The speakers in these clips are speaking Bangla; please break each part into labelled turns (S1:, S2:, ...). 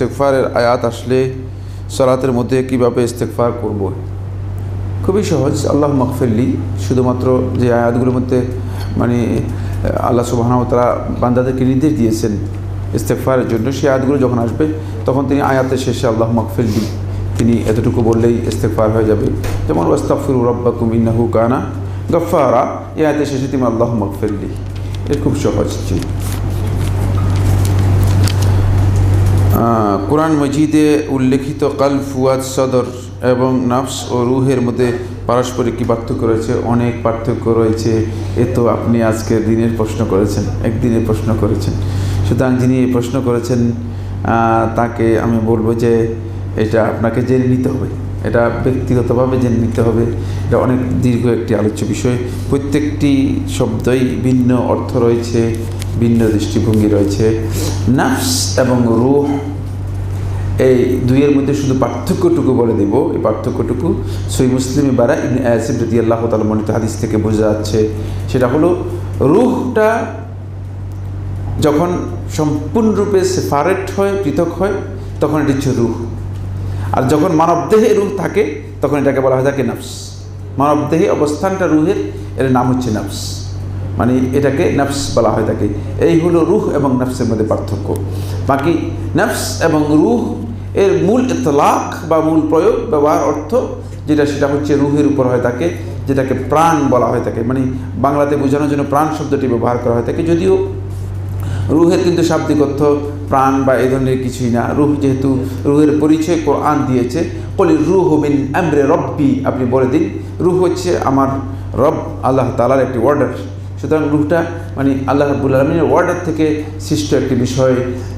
S1: ইস্তেকফারের আয়াত আসলে সলাতের মধ্যে কীভাবে ইস্তেকফার করব? খুবই সহজ। আল্লাহ মকফিল্লি শুধুমাত্র যে আয়াতগুলোর মধ্যে মানে আল্লাহ সুবাহানাও তারা বান্দাদেরকে নির্দেশ দিয়েছেন ইস্তেকফারের জন্য, সেই আয়াতগুলো যখন আসবে, তখন তিনি আয়াতের শেষে আল্লাহ মকফিল্লি তিনি এতটুকু বললেই ইস্তেকফার হয়ে যাবে। যেমন ওয়াস্তাফির রব্বাকুম ইন্নাহু কানা গফারা এই আয়াতের শেষে তিনি আল্লাহ মকফিল্লি এর খুব সহজ জি আহ, কোরআন মজিদে উল্লেখিত কাল ফুয়াদ সদর এবং নাফস ও রুহের মধ্যে পারস্পরিক কী পার্থক্য রয়েছে? অনেক পার্থক্য রয়েছে। এ তো আপনি আজকে দিনের প্রশ্ন করেছেন, একদিনের প্রশ্ন করেছেন। সুতরাং যিনি এই প্রশ্ন করেছেন তাকে আমি বলব যে এটা আপনাকে জেনে নিতে হবে। এটা ব্যক্তিগতভাবে জেনে নিতে হবে। এটা অনেক দীর্ঘ একটি আলোচ্য বিষয়। প্রত্যেকটি শব্দই ভিন্ন অর্থ রয়েছে। ভিন্ন দৃষ্টিভঙ্গি রয়েছে। নাফস এবং রুহ, এই দুইয়ের মধ্যে শুধু পার্থক্যটুকু বলে দেব। এই পার্থক্যটুকু সই মুসলিম বারা ইবনে আসিফ রদি আল্লাহ হাদিস থেকে বোঝা যাচ্ছে। সেটা হলো, রুহটা যখন সম্পূর্ণরূপে সেপারেট হয়, পৃথক হয়, তখন এটি হচ্ছে রুহ। আর যখন মানবদেহে রুহ থাকে, তখন এটাকে বলা হয় থাকে নাফস। মানবদেহে অবস্থানটা রুহের, এর নাম হচ্ছে নাফস। মানে এটাকে নাফস বলা হয় থাকে এই হলো রুহ এবং নাফসের মধ্যে পার্থক্য। বাকি নাফস এবং রুহ এর মূল ইতলাক বা মূল প্রয়োগ ব্যবহার অর্থ যেটা সেটা হচ্ছে রুহের উপর হয় থাকে যেটাকে প্রাণ বলা হয়ে থাকে মানে বাংলাতে বোঝানোর জন্য প্রাণ শব্দটি ব্যবহার করা হয়ে থাকে যদিও রুহের কিন্তু শাব্দিক অর্থ প্রাণ বা এই ধরনের কিছুই না। রুহ যেহেতু রুহের পরিচয় কোরআন দিয়েছে বলি রুহ মিন আমরে রব্বি আপনি বলে দিন। রুহ হচ্ছে আমার রব, আল্লাহ তালার একটি অর্ডার সুতরাং রুহটা মানে আল্লাহ রাবুল আলমিনের ওয়ার্ডার থেকে সৃষ্ট একটি বিষয়,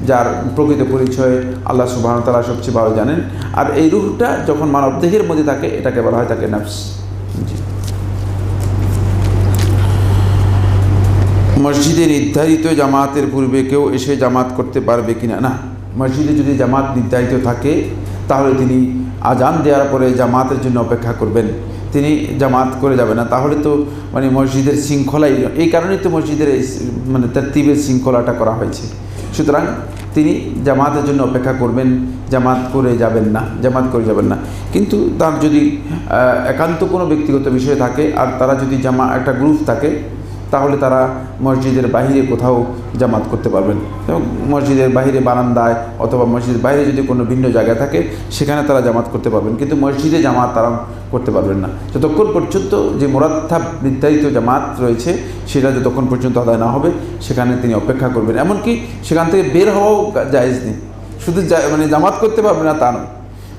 S1: যার প্রকৃত পরিচয় আল্লাহ সুবাহ তালা সবচেয়ে ভালো জানেন। আর এই রুহটা যখন মানব দেহের মধ্যে থাকে, এটাকে বলা হয় তাকে নাফস। মসজিদে নির্ধারিত জামাতের পূর্বে কেউ এসে জামাত করতে পারবে কিনা? না, মসজিদে যদি জামাত নির্ধারিত থাকে, তাহলে তিনি আজান দেওয়ার পরে জামাতের জন্য অপেক্ষা করবেন। তিনি জামাত করে যাবে না, তাহলে তো মানে মসজিদের শৃঙ্খলাই, এই কারণেই তো মসজিদের মানে তার শৃঙ্খলাটা করা হয়েছে। সুতরাং তিনি জামাতের জন্য অপেক্ষা করবেন, জামাত করে যাবেন না, জামাত করে যাবেন না। কিন্তু তার যদি একান্ত কোনো ব্যক্তিগত বিষয় থাকে, আর তারা যদি জামা, একটা গ্রুপ থাকে তাহলে তারা মসজিদের বাহিরে কোথাও জামাত করতে পারবেন। এবং মসজিদের বাহিরে বারান্দায় অথবা মসজিদের বাইরে যদি কোনো ভিন্ন জায়গা থাকে, সেখানে তারা জামাত করতে পারবেন। কিন্তু মসজিদে জামাত তারা করতে পারবেন না। যতক্ষণ পর্যন্ত যে মোরাত্থাব নির্ধারিত জামাত রয়েছে, সেটা যতক্ষণ পর্যন্ত আদায় না হবে, সেখানে তিনি অপেক্ষা করবেন। এমনকি সেখান থেকে বের হওয়াও জায়েজ নেই। শুধু মানে জামাত করতে পারবে না তা নয়।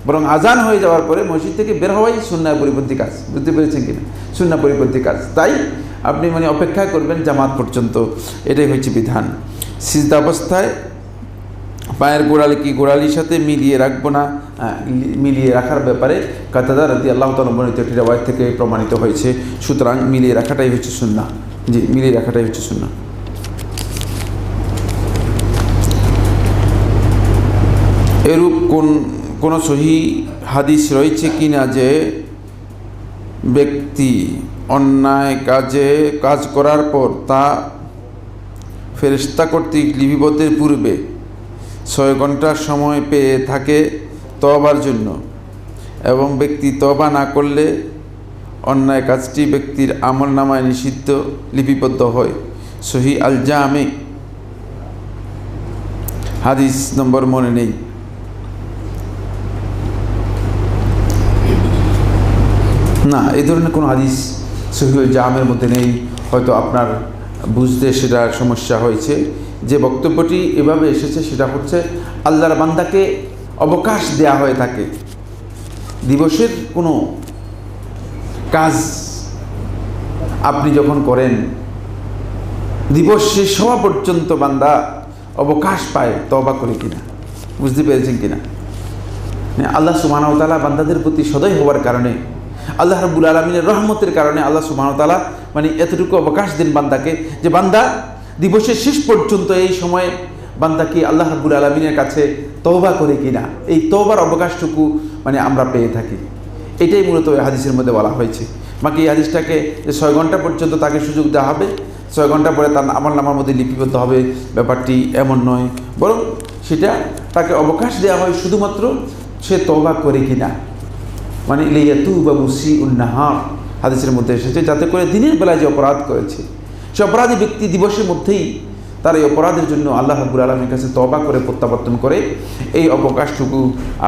S1: বরং আজান হয়ে যাওয়ার পরে মসজিদ থেকে বের হওয়াই সুন্নায় পরিপন্থী কাজ। বুঝতে পেরেছেন কিনা? সুন্না পরিপন্থী কাজ। তাই আপনি মানে অপেক্ষা করবেন জামাত পর্যন্ত। এটাই হচ্ছে বিধান। সিজদা অবস্থায় পায়ের গোড়ালি কি গোড়ালির সাথে মিলিয়ে রাখব না? মিলিয়ে রাখার ব্যাপারে কাতাদা রাদি আল্লাহ তালবনিত একটি রেওয়ায় থেকে প্রমাণিত হয়েছে। সুতরাং মিলিয়ে রাখাটাই হচ্ছে সুন্না জি, মিলিয়ে রাখাটাই হচ্ছে সুন্না এরূপ কোন, কোনো সহি হাদিস রয়েছে কি না যে ব্যক্তি অন্যায় কাজে কাজ করার পর তা ফেরিস্তা কর্তৃক লিপিবদ্ধের পূর্বে ছয় ঘণ্টার সময় পেয়ে থাকে তবার জন্য এবং ব্যক্তি তবা না করলে অন্যায় কাজটি ব্যক্তির আমল নামায় নিষিদ্ধ, লিপিবদ্ধ হয়। সহি আল জামে হাদিস নম্বর মনে নেই। না এই ধরনের কোনো হাদিস সহিউল জামের মধ্যে নেই, হয়তো আপনার বুঝতে সেটা সমস্যা হয়েছে। যে বক্তব্যটি এভাবে এসেছে, সেটা হচ্ছে আল্লাহর বান্দাকে অবকাশ দেয়া হয়ে থাকে। দিবসের কোনো কাজ আপনি যখন করেন, দিবস শেষ হওয়া পর্যন্ত বান্দা অবকাশ পায় তবা করে কিনা, বুঝতে পেরেছেন কিনা? মানে আল্লাহ সুবাহতালা বান্দাদের প্রতি সদয় হওয়ার কারণে আল্লাহ রাবুল আলমিনের রহমতের কারণে আল্লাহ সুবাহতালা মানে এতটুকু অবকাশ দেন বান্দাকে যে বান্দা দিবসের শেষ পর্যন্ত এই সময়ে বান্দা কি আল্লাহ রাবুল আলমিনের কাছে তওবা করে কিনা। এই তওবার অবকাশটুকু মানে আমরা পেয়ে থাকি। এটাই মূলত হাদিসের মধ্যে বলা হয়েছে। বাকি এই হাদিসটাকে যে ছয় ঘণ্টা পর্যন্ত তাকে সুযোগ দেওয়া হবে, ছয় ঘণ্টা পরে তার আমল নামার মধ্যে লিপিবদ্ধ হবে, ব্যাপারটি এমন নয়। বরং সেটা তাকে অবকাশ দেওয়া হয় শুধুমাত্র সে তবা করে কিনা। মানে ইলিয়াতু বা মুসি উন্নাহার হাদিসের মধ্যে এসেছে, যাতে করে দিনের বেলায় যে অপরাধ করেছে, সে অপরাধী ব্যক্তি দিবসের মধ্যেই তার এই অপরাধের জন্য আল্লাহ হাবুল আলমীর কাছে তবা করে, প্রত্যাবর্তন করে, এই অবকাশটুকু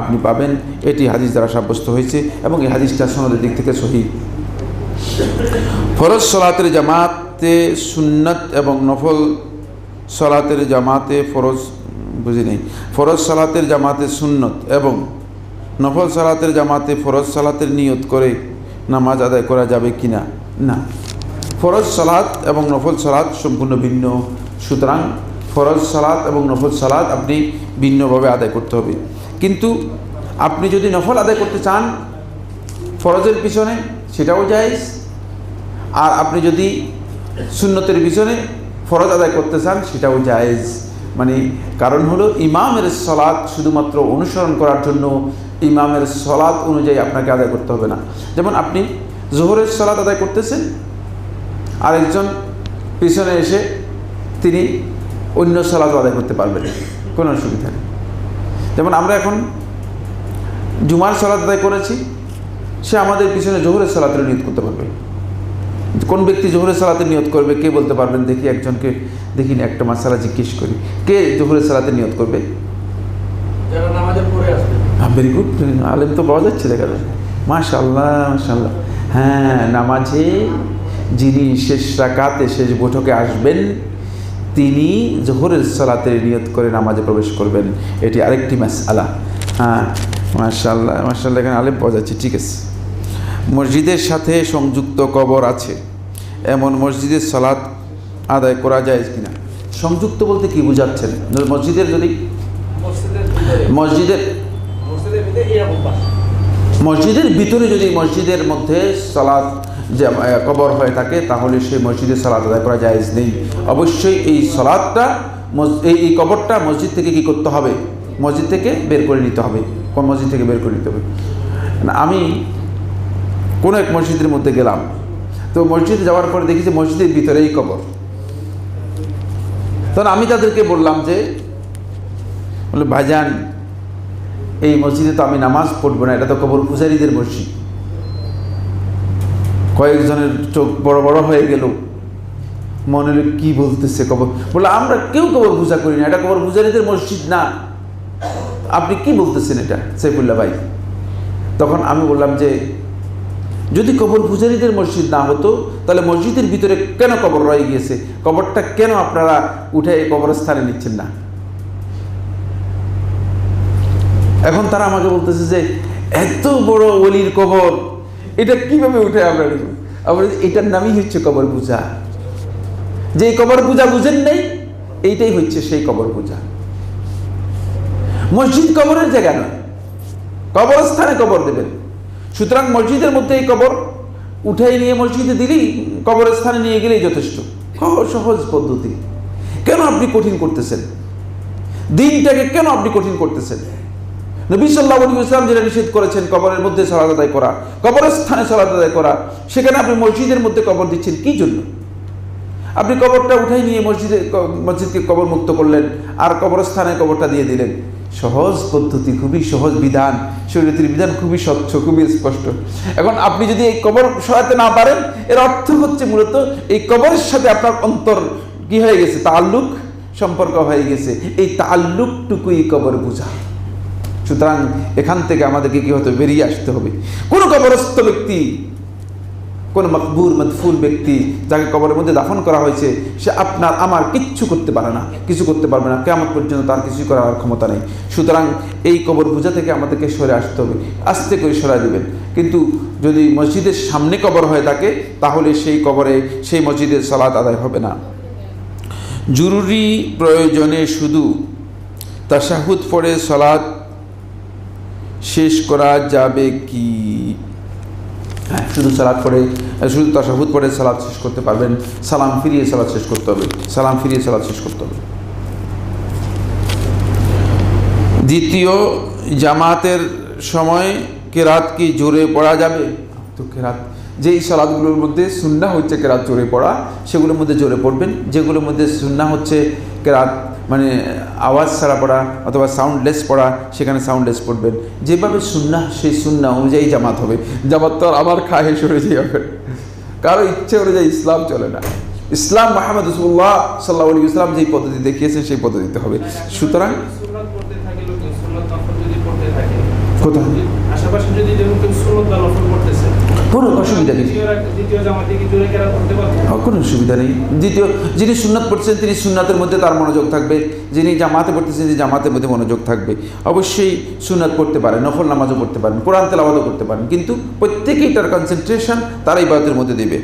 S1: আপনি পাবেন। এটি হাদিস দ্বারা সাব্যস্ত হয়েছে এবং এই হাদিসটা সনদের দিক থেকে সহি। ফরজ সলাতের জামাতে সুন্নত এবং নফল সলাতের জামাতে ফরজ, বুঝি নেই। ফরজ সালাতের জামাতে সুন্নত এবং নফল সালাতের জামাতে ফরজ সালাতের নিয়ত করে নামাজ আদায় করা যাবে কি না। না ফরজ সালাত এবং নফল সালাত সম্পূর্ণ ভিন্ন। সুতরাং ফরজ সালাত এবং নফল সালাত আপনি ভিন্নভাবে আদায় করতে হবে। কিন্তু আপনি যদি নফল আদায় করতে চান, ফরজের পিছনে সেটাও জায়েজ। আর আপনি যদি সুন্নতের পিছনে ফরজ আদায় করতে চান, সেটাও জায়েজ। মানে কারণ হলো, ইমামের সলাৎ শুধুমাত্র অনুসরণ করার জন্য ইমামের সলাৎ অনুযায়ী আপনাকে আদায় করতে হবে না। যেমন আপনি জোহরের সলাৎ আদায় করতেছেন, আরেকজন পিছনে এসে তিনি অন্য সলাৎ আদায় করতে পারবেন। কোনো অসুবিধা নেই। যেমন আমরা এখন জুমার সলাৎ আদায় করেছি, সে আমাদের পিছনে জোহরের সলাতের নিয়ত করতে পারবে। কোন ব্যক্তি জোহরের সালাতে নিয়ত করবে, কে বলতে পারবেন, দেখি একজনকে, দেখি না একটা মাসালা জিজ্ঞেস করি। কে জোহরের সালাতে নিয়ত করবে
S2: যারা নামাজের পরে আসবে
S1: ভেরি গুড আলেম তো পাওয়া যাচ্ছে দেখা যায় মাশাল্লাহ মাশাল্লাহ হ্যাঁ নামাজে যিনি শেষ রাকাতে শেষ বৈঠকে আসবেন তিনি জোহরের সালাতে নিয়ত করে নামাজে প্রবেশ করবেন। এটি আরেকটি মাস আলা হ্যাঁ মাশাল্লাহ মাশাল্লাহ এখানে আলেম পাওয়া যাচ্ছে ঠিক আছে। মসজিদের সাথে সংযুক্ত কবর আছে। এমন মসজিদের সালাত আদায় করা যায় কিনা? সংযুক্ত বলতে কি বোঝাচ্ছেন? মসজিদের যদি
S2: মসজিদের
S1: মসজিদের
S2: ভিতরে
S1: যদি মসজিদের মধ্যে সালাদ কবর হয়ে থাকে, তাহলে সেই মসজিদে সালাদ আদায় করা জায়েজ নেই। অবশ্যই এই সালাদটা এই কবরটা মসজিদ থেকে কি করতে হবে? মসজিদ থেকে বের করে নিতে হবে। কোন মসজিদ থেকে বের করে নিতে হবে? আমি কোনো এক মসজিদের মধ্যে গেলাম। তো মসজিদে যাওয়ার পরে দেখি যে মসজিদের ভিতরেই কবর। তখন আমি তাদেরকে বললাম যে, বলে, ভাইজান এই মসজিদে তো আমি নামাজ পড়ব না, এটা তো কবর পূজারীদের মসজিদ। কয়েকজনের চোখ বড় বড় হয়ে গেল। মনে হলো কি বলতেছে কবর বলে আমরা কেউ কবর পূজা করি না, এটা কবর পূজারীদের মসজিদ না। আপনি কি বলতেছেন এটা, সাইফুল্লাহ ভাই? তখন আমি বললাম যে, যদি কবর পূজারীদের মসজিদ না হতো, তাহলে মসজিদের ভিতরে কেন কবর রয়ে গিয়েছে? কবরটা কেন আপনারা উঠে এই কবরস্থানে নিচ্ছেন না? এখন তারা আমাকে বলতেছে যে, এত বড় অলির কবর, এটা কীভাবে উঠে আমরা নিব? আমরা এটার নামই হচ্ছে কবর পূজা। যে কবর পূজা বুঝেন নেই, এইটাই হচ্ছে সেই কবর পূজা। মসজিদ কবরের জায়গা নয়, কবরস্থানে কবর দেবেন। সুতরাং মসজিদের মধ্যে এই কবর উঠাই নিয়ে মসজিদে দিলেই কবরস্থানে নিয়ে গেলেই যথেষ্ট। সহজ পদ্ধতি। কেন আপনি কঠিন করতেছেন? দিনটাকে কেন আপনি কঠিন করতেছেন? নবী সাল্লাহ আলী ইসলাম যেটা নিষেধ করেছেন কবরের মধ্যে সালাদ আদায় করা, কবরস্থানে সালাদ আদায় করা, সেখানে আপনি মসজিদের মধ্যে কবর দিচ্ছেন কি জন্য? আপনি কবরটা উঠাই নিয়ে মসজিদে মসজিদকে কবর মুক্ত করলেন, আর কবরস্থানে কবরটা দিয়ে দিলেন। সহজ পদ্ধতি, খুবই সহজ বিধান, শরীয়তের বিধান খুবই স্বচ্ছ, খুবই স্পষ্ট। এখন আপনি যদি এই কবর সরাতে না পারেন, এর অর্থ হচ্ছে মূলত এই কবরের সাথে আপনার অন্তর কি হয়ে গেছে? তাল্লুক সম্পর্ক হয়ে গেছে। এই তাল্লুকটুকুই কবর বোঝা। সুতরাং এখান থেকে আমাদেরকে কী হতে বেরিয়ে আসতে হবে। কোন কবরস্থ ব্যক্তি, কোন মকবুর মদফুল ব্যক্তি যাকে কবরের মধ্যে দাফন করা হয়েছে, সে আপনার, আমার কিচ্ছু করতে পারে না, কিছু করতে পারবে না। কেমন পর্যন্ত তার কিছু করার ক্ষমতা নেই। সুতরাং এই কবর পূজা থেকে আমাদেরকে সরে আসতে হবে। আস্তে করে সরাই দেবেন। কিন্তু যদি মসজিদের সামনে কবর হয়ে থাকে, তাহলে সেই কবরে, সেই মসজিদের সালাত আদায় হবে না। জরুরি প্রয়োজনে শুধু তাশাহুদ পড়ে সালাত শেষ করা যাবে কি? হ্যাঁ শুধু সালাদ পড়ে, শুধু তাশাহুদ পড়ে সালাদ শেষ করতে পারবেন, সালাম ফিরিয়ে সালাদ শেষ করতে হবে, সালাম ফিরিয়ে সালাদ শেষ করতে হবে। দ্বিতীয়, জামাতের সময় কেরাত কি জোরে পড়া যাবে? তো কেরাত, যেই সালাদগুলোর মধ্যে সুন্না হচ্ছে কেরাত জোরে পড়া, সেগুলোর মধ্যে জোরে পড়বেন, যেগুলোর মধ্যে সুন্না হচ্ছে কেরাত মানে আওয়াজ ছাড়া পড়া অথবা সাউন্ডলেস পড়া, সেখানে সাউন্ডলেস পড়বেন। যেভাবে সুন্না সেই সুন্না অনুযায়ী জামাত হবে। জামাত তো আমার খাহে সরে যাবে কারও ইচ্ছে অনুযায়ী ইসলাম চলে না। ইসলাম মাহমদ রসুল্লাহ সাল্লাহ আলী ইসলাম যেই পদ্ধতি দেখিয়েছেন, সেই পদ্ধতিতে হবে। সুতরাং কোথায়?
S2: আশেপাশে যদি
S1: কোনো অসুবিধা নেই। কোনো অসুবিধা নেই। দ্বিতীয়, যিনি সুন্নাত পড়ছেন তিনি সুন্নাতের মধ্যে তার মনোযোগ থাকবে। যিনি জামাতে পড়তেছেন তিনি জামাতের মধ্যে মনোযোগ থাকবে। অবশ্যই সুন্নাত পড়তে পারেন, নফল নামাজও পড়তে পারেন, কোরআন তেলাওয়াতও করতে পারেন। কিন্তু প্রত্যেকেই তার কনসেন্ট্রেশন তার ইবাদতের মধ্যে দেবে।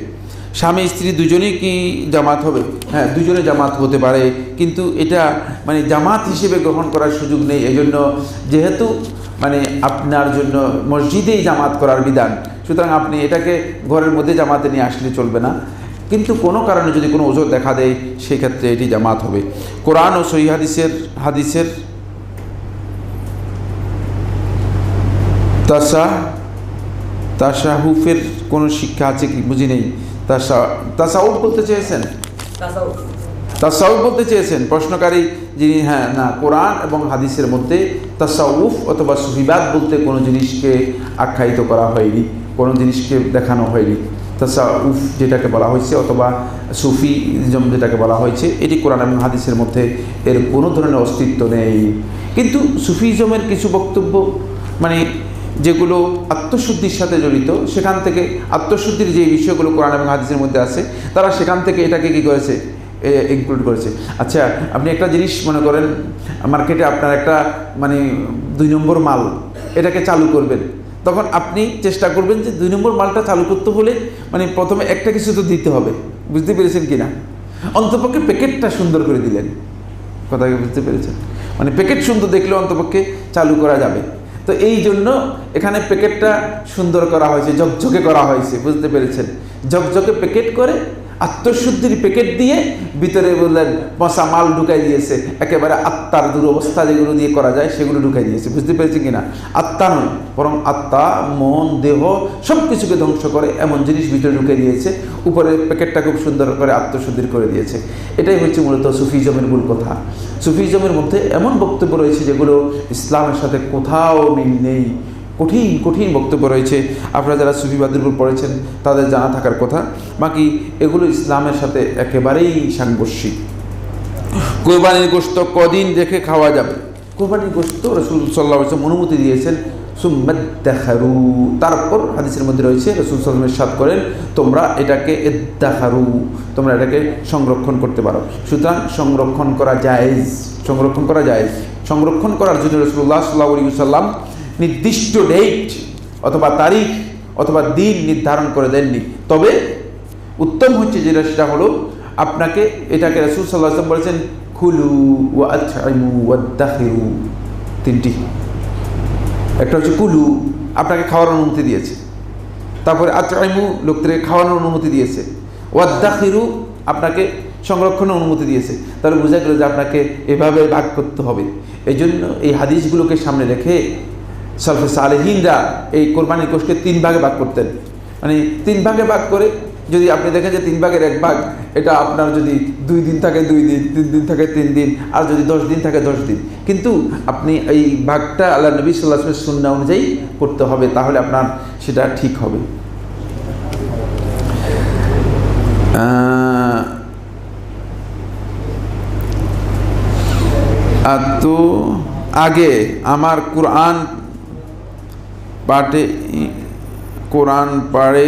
S1: স্বামী, স্ত্রী দুজনেই কি জামাত হবে? হ্যাঁ দুজনে জামাত হতে পারে। কিন্তু এটা মানে জামাত হিসেবে গ্রহণ করার সুযোগ নেই। এজন্য যেহেতু মানে আপনার জন্য মসজিদেই জামাত করার বিধান সুতরাং আপনি এটাকে ঘরের মধ্যে জামাতে নিয়ে আসলে চলবে না। কিন্তু কোনো কারণে যদি কোনো ওজোর দেখা দেয় সেক্ষেত্রে এটি জামাত হবে। কোরআন ও সহি হাদিসের হাদিসের তাসা তাসাহুফের কোনো শিক্ষা আছে কি? বুঝি নেই। তাসা তাসাউফ বলতে চেয়েছেন? তাসাউফ। বলতে চেয়েছেন? প্রশ্নকারী যিনি হ্যাঁ না কোরআন এবং হাদিসের মধ্যে তাসাউফ অথবা সুফিবাদ বলতে কোনো জিনিসকে আখ্যায়িত করা হয়নি। কোনো জিনিসকে দেখানো হয়নি। তাসাউফ যেটাকে বলা হয়েছে অথবা সুফিজম যেটাকে বলা হয়েছে, এটি কোরআন এবং হাদিসের মধ্যে এর কোনো ধরনের অস্তিত্ব নেই। কিন্তু সুফিজমের কিছু বক্তব্য মানে যেগুলো আত্মশুদ্ধির সাথে জড়িত, সেখান থেকে আত্মশুদ্ধির যে বিষয়গুলো কোরআন এবং হাদিসের মধ্যে আছে, তারা সেখান থেকে এটাকে কী করেছে? ইনক্লুড করেছে। আচ্ছা আপনি একটা জিনিস মনে করেন, মার্কেটে আপনার একটা মানে দুই নম্বর মাল, এটাকে চালু করবেন। তখন আপনি চেষ্টা করবেন যে দুই নম্বর মালটা চালু করতে হলে মানে প্রথমে একটা কিছু তো দিতে হবে। বুঝতে পেরেছেন কি না অন্তপক্ষে প্যাকেটটা সুন্দর করে দিলেন। কথাকে বুঝতে পেরেছেন? মানে প্যাকেট সুন্দর দেখলে অন্তপক্ষে চালু করা যাবে। তো এই জন্য এখানে প্যাকেটটা সুন্দর করা হয়েছে, ঝকঝকে করা হয়েছে, বুঝতে পেরেছেন? ঝকঝকে প্যাকেট করে আত্মশুদ্ধির প্যাকেট দিয়ে ভিতরে বললেন পচা মাল ঢুকাই দিয়েছে। একেবারে আত্মার দুরবস্থা যেগুলো দিয়ে করা যায়, সেগুলো ঢুকাই দিয়েছে। বুঝতে পেরেছি কিনা? আত্মা নয়, বরং আত্মা, মন, দেহ সব কিছুকে ধ্বংস করে এমন জিনিস ভিতরে ঢুকে দিয়েছে। উপরে প্যাকেটটা খুব সুন্দর করে আত্মশুদ্ধির করে দিয়েছে। এটাই হচ্ছে মূলত সুফিজমের মূল কথা। সুফিজমের মধ্যে এমন বক্তব্য রয়েছে যেগুলো ইসলামের সাথে কোথাও মিল নেই। কঠিন কঠিন বক্তব্য রয়েছে। আপনারা যারা সুফিবাদের উপর পড়েছেন, তাদের জানা থাকার কথা। বাকি এগুলো ইসলামের সাথে একেবারেই সাংঘর্ষিক। কোরবানির গোস্ত কদিন রেখে খাওয়া যাবে? কোরবানির গোস্ত রসুল সাল্লাহ অনুমতি দিয়েছেন সুম্মাদ দেখারু। তারপর হাদিসের মধ্যে রয়েছে, রসুল সাল্লামের সাদ করেন, তোমরা এটাকে এদ্দাখারু তোমরা এটাকে সংরক্ষণ করতে পারো। সুতরাং সংরক্ষণ করা জায়েজ, সংরক্ষণ করা জায়েজ। সংরক্ষণ করার জন্য রসুল্লাহ সাল্লাহ সাল্লাম নির্দিষ্ট ডেট অথবা তারিখ অথবা দিন নির্ধারণ করে দেননি। তবে উত্তম হচ্ছে যেটা, সেটা হলো আপনাকে এটাকে রসুল সাল্লাহ বলেছেন খুলু ওয়া আতআইমু ওয়াদ্দাখিরু তিনটি। একটা হচ্ছে কুলু, আপনাকে খাওয়ার অনুমতি দিয়েছে। তারপরে আতআইমু লোকদের খাওয়ানোর অনুমতি দিয়েছে। ওয়াদ্দাখিরু আপনাকে সংরক্ষণের অনুমতি দিয়েছে। তাহলে বোঝা গেল যে আপনাকে এভাবে ভাগ করতে হবে। এই জন্য এই হাদিসগুলোকে সামনে রেখে সলফে সালেহিনরা এই কোরবানির কোষকে তিন ভাগে ভাগ করতেন। মানে তিন ভাগে ভাগ করে যদি আপনি দেখেন যে তিন ভাগের এক ভাগ, এটা আপনার যদি দুই দিন থাকে, দুই দিন, তিন দিন থাকে, তিন দিন, আর যদি দশ দিন থাকে, দশ দিন। কিন্তু আপনি এই ভাগটা আল্লাহ নবী সাল্লাহ সুন্না অনুযায়ী করতে হবে, তাহলে আপনার সেটা ঠিক হবে। তো আগে আমার কোরআন পাঠে কোরআন পাড়ে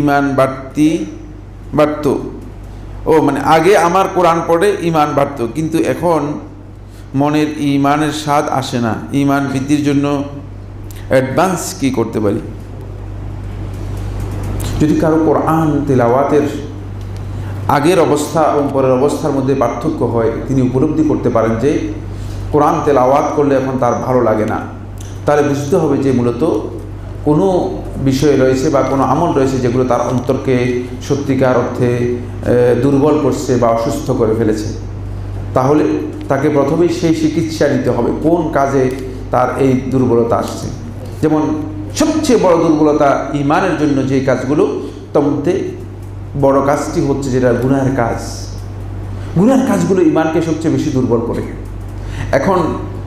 S1: ইমান বাড়তি, বাড়ত। ও মানে আগে আমার কোরআন পড়ে ইমান বাড়ত, কিন্তু এখন মনের ইমানের স্বাদ আসে না। ইমান বৃদ্ধির জন্য অ্যাডভান্স কি করতে পারি? যদি কারও কোরআন তেলাওয়াতের আগের অবস্থা এবং পরের অবস্থার মধ্যে পার্থক্য হয়, তিনি উপলব্ধি করতে পারেন যে কোরআন তেলাওয়াত করলে এখন তার ভালো লাগে না। তাহলে বুঝতে হবে যে মূলত কোনো বিষয় রয়েছে বা কোনো আমল রয়েছে যেগুলো তার অন্তরকে সত্যিকার অর্থে দুর্বল করছে বা অসুস্থ করে ফেলেছে। তাহলে তাকে প্রথমেই সেই চিকিৎসা নিতে হবে, কোন কাজে তার এই দুর্বলতা আসছে। যেমন সবচেয়ে বড় দুর্বলতা ইমানের জন্য যে কাজগুলো, তার মধ্যে বড় কাজটি হচ্ছে যেটা গুনার কাজ। গুনার কাজগুলো ইমানকে সবচেয়ে বেশি দুর্বল করে। এখন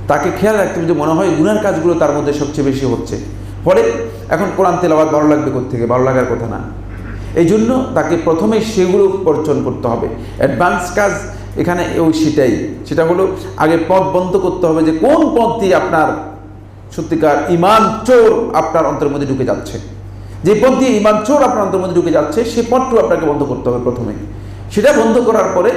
S1: তাকে খেয়াল রাখতে হবে যে মনে হয় গুনার কাজগুলো তার মধ্যে সবচেয়ে বেশি হচ্ছে। ফলে এখন কোরআন তেলাবাদ ভালো লাগবে থেকে ভালো লাগার কথা না। এই জন্য তাকে প্রথমে সেগুলো বর্জন করতে হবে। অ্যাডভান্স কাজ এখানে ওই সেটাই। সেটা হলো আগে পথ বন্ধ করতে হবে যে কোন পথ দিয়ে আপনার সত্যিকার ইমান চোর আপনার অন্তর মধ্যে ঢুকে যাচ্ছে। যে পথ দিয়ে ইমান চোর আপনার অন্তর মধ্যে ঢুকে যাচ্ছে, সে পথটু আপনাকে বন্ধ করতে হবে প্রথমে। সেটা বন্ধ করার পরে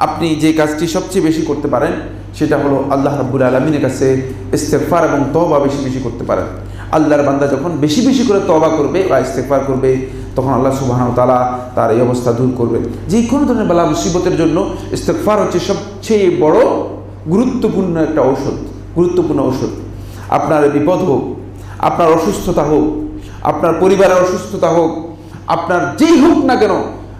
S1: আপনি যে কাজটি সবচেয়ে বেশি করতে পারেন, সেটা হলো আল্লাহ রাব্বুল আলমিনের কাছে ইস্তেফার এবং তবা বেশি বেশি করতে পারেন। আল্লাহর বান্দা যখন বেশি বেশি করে তবা করবে বা ইস্তেফার করবে, তখন আল্লাহ সুবাহ তালা তার এই অবস্থা দূর করবে। যে কোনো ধরনের বেলা মুসিবতের জন্য ইস্তেফার হচ্ছে সবচেয়ে বড় গুরুত্বপূর্ণ একটা ঔষধ, গুরুত্বপূর্ণ ঔষধ। আপনার বিপদ হোক, আপনার অসুস্থতা হোক, আপনার পরিবারের অসুস্থতা হোক, আপনার যেই হোক না কেন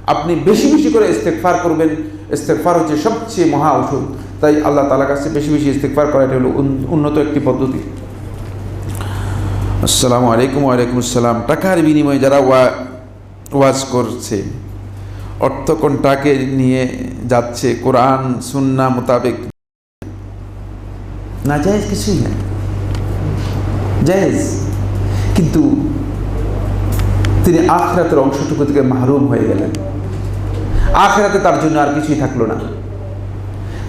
S1: আপনি বেশি বেশি করে ইস্তেকফার করবেন। ইস্তেকফার হচ্ছে সবচেয়ে মহা ওষুধ। তাই আল্লাহ তালার কাছে বেশি বেশি ইস্তেকফার করা এটা হলো উন- উন্নত একটি পদ্ধতি। আসসালামু আলাইকুম ওয়ালাইকুম আসসালাম। টাকার বিনিময়ে যারা ওয়া ওয়াজ করছে, অর্থ কোনটাকে নিয়ে যাচ্ছে? কোরআন, সুন্না মোতাবেক। না, জায়েজ কিছুই না। জায়েজ। কিন্তু তিনি আখরাতের অংশটুকু থেকে মাহরুম হয়ে গেলেন। আখরাতে তার জন্য আর কিছুই থাকল না।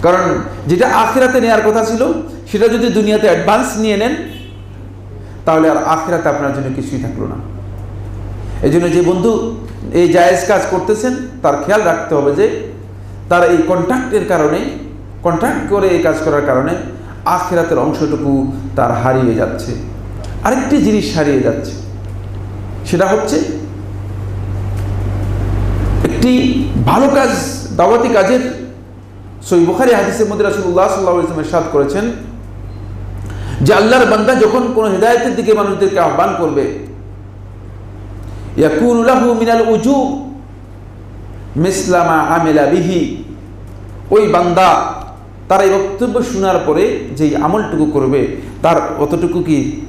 S1: কারণ যেটা আখরাতে নেওয়ার কথা ছিল, সেটা যদি দুনিয়াতে অ্যাডভান্স নিয়ে নেন, তাহলে আর আখরাতে আপনার জন্য কিছুই থাকল না। এই জন্য যে বন্ধু এই জায়েজ কাজ করতেছেন, তার খেয়াল রাখতে হবে যে, তার এই কন্ট্রাক্টের কারণে কন্ট্রাক্ট করে এই কাজ করার কারণে আখেরাতের অংশটুকু তার হারিয়ে যাচ্ছে। আরেকটি জিনিস হারিয়ে যাচ্ছে। সেটা হচ্ছে একটি ভালো কাজ দাওয়াতি কাজের সই বুখারি হাদিসের মধ্যে রাসুল্লাহ সাল্লাহ ইসলামের সাদ করেছেন যে আল্লাহর বান্দা যখন কোনো হৃদায়তের দিকে মানুষদেরকে আহ্বান করবে মিনাল উজু মিসলামা আমেলা বিহি। ওই বান্দা তার এই বক্তব্য শোনার পরে যেই আমলটুকু করবে তার অতটুকু কি?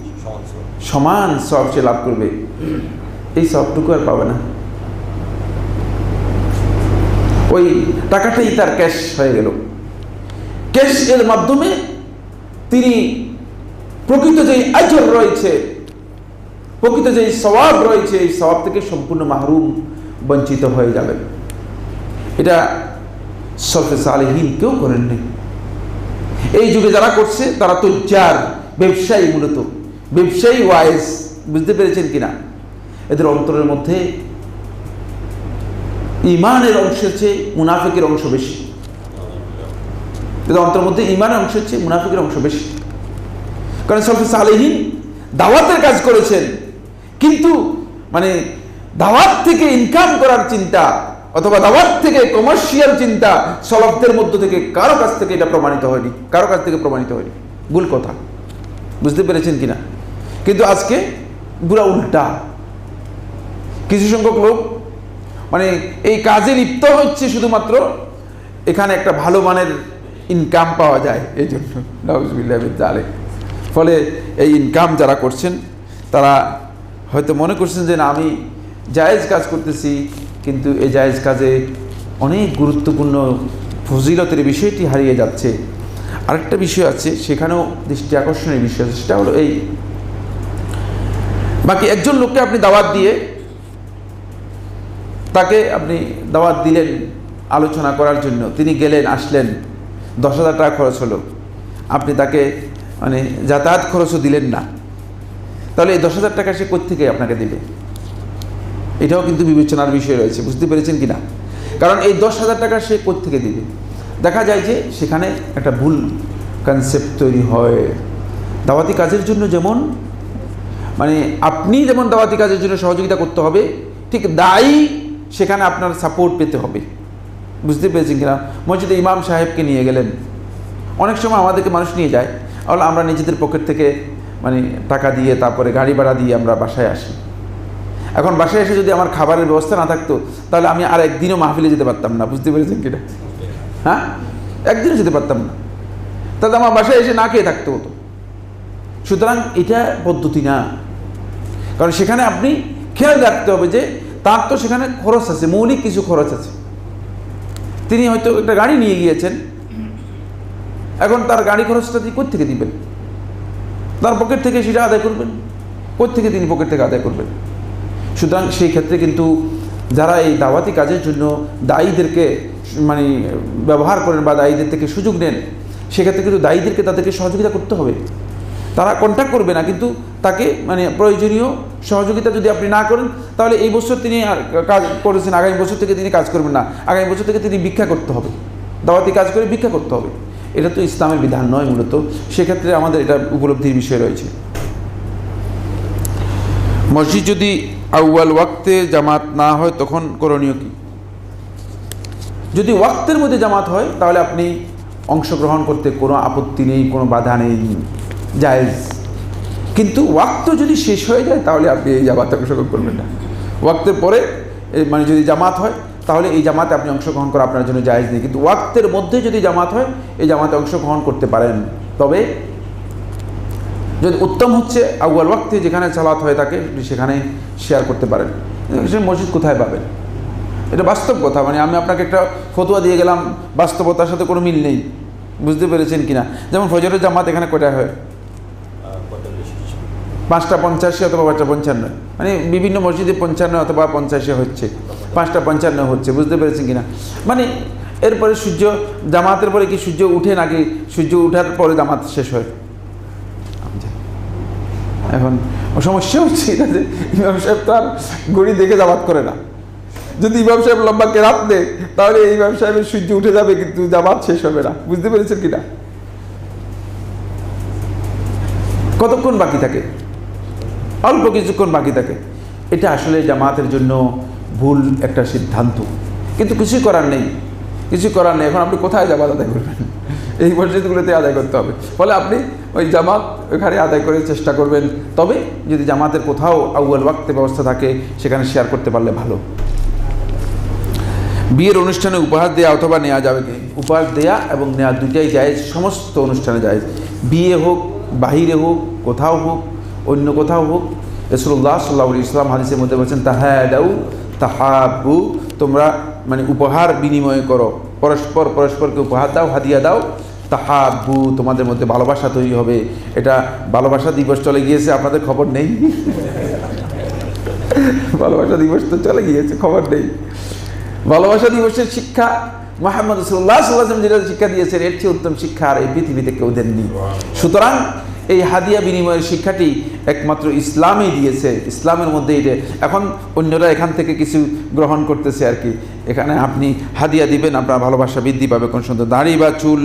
S1: সমান সব সে লাভ করবে। এই সবটুকু আর পাবে না। ওই টাকাটাই তার ক্যাশ হয়ে গেল। ক্যাশ এর মাধ্যমে তিনি প্রকৃত যেই আজর রয়েছে, প্রকৃত যেই স্বভাব রয়েছে, এই স্বভাব থেকে সম্পূর্ণ মাহরুম বঞ্চিত হয়ে যাবেন। এটা সলফে সালেহীন কেউ করেননি এই যুগে যারা করছে, তারা তো যার ব্যবসায়ী মূলত। ব্যবসায়ী ওয়াইজ বুঝতে পেরেছেন কিনা? এদের অন্তরের মধ্যে ইমানের অংশের চেয়ে মুনাফিকের অংশ বেশি। এদের অন্তরের মধ্যে ইমানের অংশের চেয়ে মুনাফিকের অংশ বেশি। কারণ সলফে সালেহীন দাওয়াতের কাজ করেছেন, কিন্তু মানে দাওয়াত থেকে ইনকাম করার চিন্তা অথবা দাওয়াত থেকে কমার্শিয়াল চিন্তা সলফদের মধ্য থেকে কারও কাছ থেকে এটা প্রমাণিত হয়নি, কারও কাছ থেকে প্রমাণিত হয়নি। ভুল কথা, বুঝতে পেরেছেন কিনা? কিন্তু আজকে পুরা উল্টা। কিছু সংখ্যক লোক মানে এই কাজে লিপ্ত হচ্ছে শুধুমাত্র, এখানে একটা ভালো মানের ইনকাম পাওয়া যায়, এই জন্য ফলে এই ইনকাম যারা করছেন, তারা হয়তো মনে করছেন যে না, আমি জায়েজ কাজ করতেছি, কিন্তু এই জায়েজ কাজে অনেক গুরুত্বপূর্ণ ফজিলতের বিষয়টি হারিয়ে যাচ্ছে। আরেকটা বিষয় আছে, সেখানেও দৃষ্টি আকর্ষণের বিষয় আছে, সেটা হলো এই, বাকি একজন লোককে আপনি দাওয়াত দিয়ে তাকে আপনি দাওয়াত দিলেন আলোচনা করার জন্য। তিনি গেলেন, আসলেন। দশ হাজার টাকা খরচ হলো। আপনি তাকে মানে যাতায়াত খরচও দিলেন না। তাহলে এই দশ হাজার টাকা সে কোথেকে আপনাকে দেবে? এটাও কিন্তু বিবেচনার বিষয় রয়েছে। বুঝতে পেরেছেন কি না কারণ এই দশ হাজার টাকা সে কোথেকে দিবে? দেখা যায় যে সেখানে একটা ভুল কনসেপ্ট তৈরি হয়। দাওয়াতি কাজের জন্য যেমন মানে আপনি যেমন দাওয়াতি কাজের জন্য সহযোগিতা করতে হবে, ঠিক দায়ী সেখানে আপনার সাপোর্ট পেতে হবে। বুঝতে পেরেছেন কিনা? মসজিদে ইমাম সাহেবকে নিয়ে গেলেন। অনেক সময় আমাদেরকে মানুষ নিয়ে যায়। তাহলে আমরা নিজেদের পকেট থেকে মানে টাকা দিয়ে, তারপরে গাড়ি ভাড়া দিয়ে আমরা বাসায় আসি। এখন বাসায় এসে যদি আমার খাবারের ব্যবস্থা না থাকতো, তাহলে আমি আর একদিনও মাহফিলে যেতে পারতাম না। বুঝতে পেরেছেন কিনা? হ্যাঁ? একদিনও যেতে পারতাম না। তাহলে আমার বাসায় এসে না খেয়ে থাকতে হতো। সুতরাং এটা পদ্ধতি না। কারণ সেখানে আপনি খেয়াল রাখতে হবে যে তার তো সেখানে খরচ আছে, মৌলিক কিছু খরচ আছে। তিনি হয়তো একটা গাড়ি নিয়ে গিয়েছেন। এখন তার গাড়ি খরচটা তিনি কোথেকে দিবেন? তার পকেট থেকে সেটা আদায় করবেন? কোথেকে তিনি পকেট থেকে আদায় করবেন? সুতরাং সেই ক্ষেত্রে কিন্তু যারা এই দাওয়াতি কাজের জন্য দায়ীদেরকে মানে ব্যবহার করেন বা দায়ীদের থেকে সুযোগ নেন, সেক্ষেত্রে কিন্তু দায়ীদেরকে তাদেরকে সহযোগিতা করতে হবে। তারা কন্ট্যাক্ট করবে না। কিন্তু তাকে মানে প্রয়োজনীয় সহযোগিতা যদি আপনি না করেন, তাহলে এই বছর তিনি আর কাজ করেছেন, আগামী বছর থেকে তিনি কাজ করবেন না। আগামী বছর থেকে তিনি ভিক্ষা করতে হবে। দাওয়াতি কাজ করে ভিক্ষা করতে হবে। এটা তো ইসলামের বিধান নয় মূলত। সেক্ষেত্রে আমাদের এটা উপলব্ধির বিষয় রয়েছে। মসজিদ যদি আউয়াল ওয়াক্তে জামাত না হয়, তখন করণীয় কি? যদি ওয়াক্তের মধ্যে জামাত হয়, তাহলে আপনি অংশগ্রহণ করতে কোনো আপত্তি নেই, কোনো বাধা নেই। জায়েজ। কিন্তু ওয়াক্ত যদি শেষ হয়ে যায়, তাহলে আপনি এই জামাতে অংশগ্রহণ করবেন না। ওয়াক্তের পরে মানে যদি জামাত হয়, তাহলে এই জামাতে আপনি অংশগ্রহণ করা আপনার জন্য জায়েজ নেই। কিন্তু ওয়াক্তের মধ্যে যদি জামাত হয়, এই জামাতে অংশগ্রহণ করতে পারেন। তবে যদি উত্তম হচ্ছে, আউয়াল ওয়াক্তে যেখানে সালাত হয়ে আপনি সেখানে শেয়ার করতে পারেন। সে মসজিদ কোথায় পাবেন? এটা বাস্তব কথা। মানে আমি আপনাকে একটা ফতোয়া দিয়ে গেলাম, বাস্তবতার সাথে কোনো মিল নেই। বুঝতে পেরেছেন কিনা? যেমন ফজরের জামাত এখানে কোটায় হয়? পাঁচটা পঞ্চাশে অথবা পাঁচটা পঞ্চান্ন। মানে বিভিন্ন মসজিদে পঞ্চান্ন অথবা পঞ্চাশে হচ্ছে। পাঁচটা পঞ্চান্ন হচ্ছে, বুঝতে পেরেছেন কিনা? মানে এরপরে সূর্য, জামাতের পরে কি সূর্য উঠে নাকি সূর্য উঠার পরে জামাত শেষ হয়? এখন সমস্যা হচ্ছে এটা যে ইমাম সাহেব তো আর দেখে জামাত করে না। যদি ইমাম সাহেব লম্বা কেরাত দেয়, তাহলে এই ইমাম সাহেবের সূর্য উঠে যাবে কিন্তু জামাত শেষ হবে না। বুঝতে পেরেছেন কিনা? কতক্ষণ বাকি থাকে? অল্প কিছুক্ষণ বাকি থাকে। এটা আসলে জামাতের জন্য ভুল একটা সিদ্ধান্ত। কিন্তু কিছুই করার নেই। কিছু করার নেই। এখন আপনি কোথায় জামাত আদায় করবেন? এই মসজিদগুলোতে আদায় করতে হবে। ফলে আপনি ওই জামাত ওখানে আদায় করে চেষ্টা করবেন। তবে যদি জামাতের কোথাও আউয়াল ওয়াক্তে ব্যবস্থা থাকে, সেখানে শেয়ার করতে পারলে ভালো। বিয়ের অনুষ্ঠানে উপহার দেয়া অথবা নেওয়া যাবে কি? উপহার দেয়া এবং নেওয়া দুটাই যায় সমস্ত অনুষ্ঠানে যায় বিয়ে হোক, বাহিরে হোক, কোথাও হোক অন্য কোথাও হোক রসুল্লাহ সাল্লাহ ইসলাম হাদিসের মধ্যে বলছেন, তাহাদাউ তাহাবু তোমরা মানে উপহার বিনিময় করো। পরস্পর পরস্পরকে উপহার দাও, হাদিয়া দাও। তাহাবু তোমাদের মধ্যে ভালোবাসা তৈরি হবে। এটা ভালোবাসা দিবস চলে গিয়েছে, আপনাদের খবর নেই। ভালোবাসা দিবস তো চলে গিয়েছে, খবর নেই। ভালোবাসা দিবসের শিক্ষা, মোহাম্মদ রসুল্লাহ সাল্লাম যেটা শিক্ষা দিয়েছেন, এর চেয়ে উত্তম শিক্ষা আর এই পৃথিবীতে কেউ দেননি। সুতরাং এই হাদিয়া বিনিময়ের শিক্ষাটি একমাত্র ইসলামই দিয়েছে, ইসলামের মধ্যে এটা। এখন অন্যরা এখান থেকে কিছু গ্রহণ করতেছে আর কি। এখানে আপনি হাদিয়া দিবেন, আপনার ভালোবাসা বৃদ্ধি পাবে। কোন সুন্দর দাড়ি বা চুল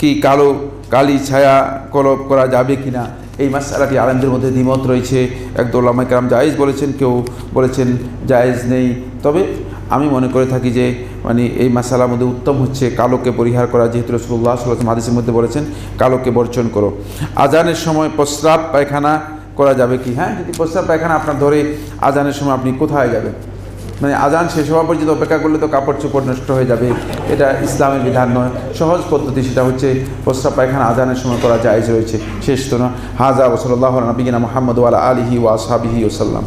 S1: কি কালো, কালি ছায়া কলপ করা যাবে কি না এই মাসালাটি আলেমদের মধ্যে দ্বিমত রয়েছে। একদল আমাইকার জায়েজ বলেছেন, কেউ বলেছেন জায়েজ নেই। তবে আমি মনে করে থাকি যে মানে এই মাসালার মধ্যে উত্তম হচ্ছে কালোকে পরিহার করা, যেহেতু রসুল্লাহ সাল্লাম হাদিসের মধ্যে বলেছেন, কালোকে বর্জন করো। আজানের সময় প্রস্রাব পায়খানা করা যাবে কি? হ্যাঁ যদি প্রস্রাব পায়খানা আপনার ধরে আজানের সময় আপনি কোথায় যাবেন? মানে আজান শেষ হওয়া পর্যন্ত অপেক্ষা করলে তো কাপড় চোপড় নষ্ট হয়ে যাবে। এটা ইসলামের বিধান নয়। সহজ পদ্ধতি সেটা হচ্ছে প্রস্রাব পায়খানা আজানের সময় করা জায়েজ রয়েছে। শেষ তো না। হাজা ওসল্লাহ নবীনা মোহাম্মদ আলা আলিহি ওয়া সাবিহি ওসাল্লাম